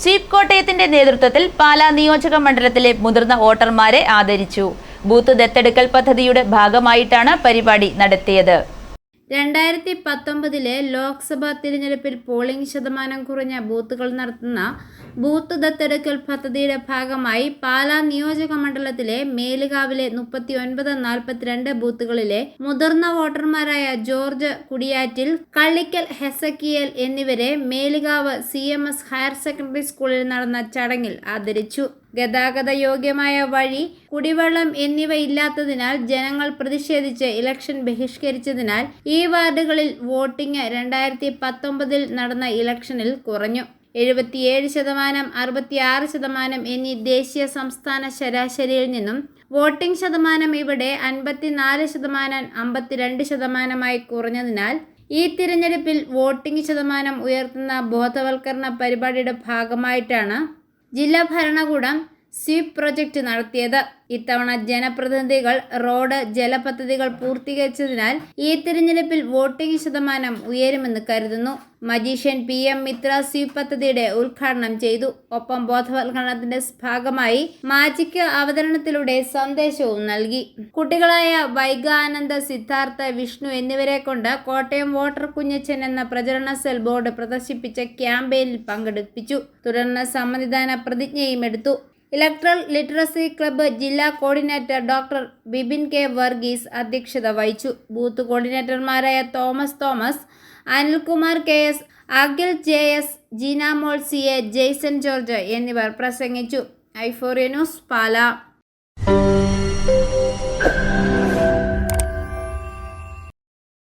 SVEEP കോട്ടയത്തിന്റെ നേതൃത്വത്തിൽ പാലാ നിയോജക മണ്ഡലത്തിലെ മുതിർന്ന വോട്ടർമാരെ ആദരിച്ചു. ബൂത്ത് ദത്തെടുക്കൽ പദ്ധതിയുടെ ഭാഗമായിട്ടാണ് പരിപാടി നടത്തിയത്. രണ്ടായിരത്തി പത്തൊമ്പതിലെ ലോക്സഭാ തിരഞ്ഞെടുപ്പിൽ പോളിംഗ് ശതമാനം കുറഞ്ഞ ബൂത്തുകൾ നടത്തുന്ന ബൂത്ത് ദത്തെടുക്കൽ പദ്ധതിയുടെ ഭാഗമായി പാലാ നിയോജക മണ്ഡലത്തിലെ മേലുകാവിലെ മുപ്പത്തി ഒൻപത് നാൽപ്പത്തിരണ്ട് ബൂത്തുകളിലെ മുതിർന്ന വോട്ടർമാരായ ജോർജ് കുടിയാറ്റിൽ കള്ളിക്കൽ ഹെസക്കിയൽ എന്നിവരെ Melukavu C M S higher secondary സ്കൂളിൽ നടന്ന ചടങ്ങിൽ ആദരിച്ചു. ഗതാഗത യോഗ്യമായ വഴി കുടിവെള്ളം എന്നിവ ഇല്ലാത്തതിനാൽ ജനങ്ങൾ പ്രതിഷേധിച്ച് ഇലക്ഷൻ ബഹിഷ്കരിച്ചതിനാൽ ഈ വാർഡുകളിൽ വോട്ടിംഗ് രണ്ടായിരത്തി പത്തൊമ്പതിൽ നടന്ന ഇലക്ഷനിൽ കുറഞ്ഞു. എഴുപത്തിയേഴ് ശതമാനം അറുപത്തിയാറ് ശതമാനം എന്നീ ദേശീയ സംസ്ഥാന ശരാശരിയിൽ നിന്നും വോട്ടിംഗ് ശതമാനം ഇവിടെ അൻപത്തിനാല് ശതമാനം അമ്പത്തിരണ്ട് ശതമാനമായി കുറഞ്ഞതിനാൽ ഈ തിരഞ്ഞെടുപ്പിൽ വോട്ടിംഗ് ശതമാനം ഉയർത്തുന്ന ബോധവൽക്കരണ പരിപാടിയുടെ ഭാഗമായിട്ടാണ് ജില്ലാ ഭരണകൂടം സ്വീപ് പ്രൊജക്റ്റ് നടത്തിയത്. ഇത്തവണ ജനപ്രതിനിധികൾ റോഡ് ജലപദ്ധതികൾ പൂർത്തീകരിച്ചതിനാൽ ഈ തിരഞ്ഞെടുപ്പിൽ വോട്ടിംഗ് ശതമാനം ഉയരുമെന്ന് കരുതുന്നു. Magician P M Mitra sweep പദ്ധതിയുടെ ഉദ്ഘാടനം ചെയ്തു. ഒപ്പം ബോധവൽക്കരണത്തിന്റെ ഭാഗമായി മാജിക് അവതരണത്തിലൂടെ സന്ദേശവും നൽകി. കുട്ടികളായ വൈഗ സിദ്ധാർത്ഥ വിഷ്ണു എന്നിവരെ കൊണ്ട് കോട്ടയം വോട്ടർ കുഞ്ഞച്ചൻ എന്ന പ്രചരണ സെൽ ബോർഡ് പ്രദർശിപ്പിച്ച ക്യാമ്പയിനിൽ പങ്കെടുപ്പിച്ചു. തുടർന്ന് സമ്മതിദാന പ്രതിജ്ഞയും എടുത്തു. ഇലക്ട്രൽ ലിറ്ററസി ക്ലബ്ബ് ജില്ലാ coordinator doctor Bibin K Varghese അധ്യക്ഷത വഹിച്ചു. Booth കോർഡിനേറ്റർമാരായ Thomas Thomas Anilkumar K S Akhil J S Jeenamol C A Jaison George എന്നിവർ പ്രസംഗിച്ചു. ഐഫോറിയ ന്യൂസ് പാല.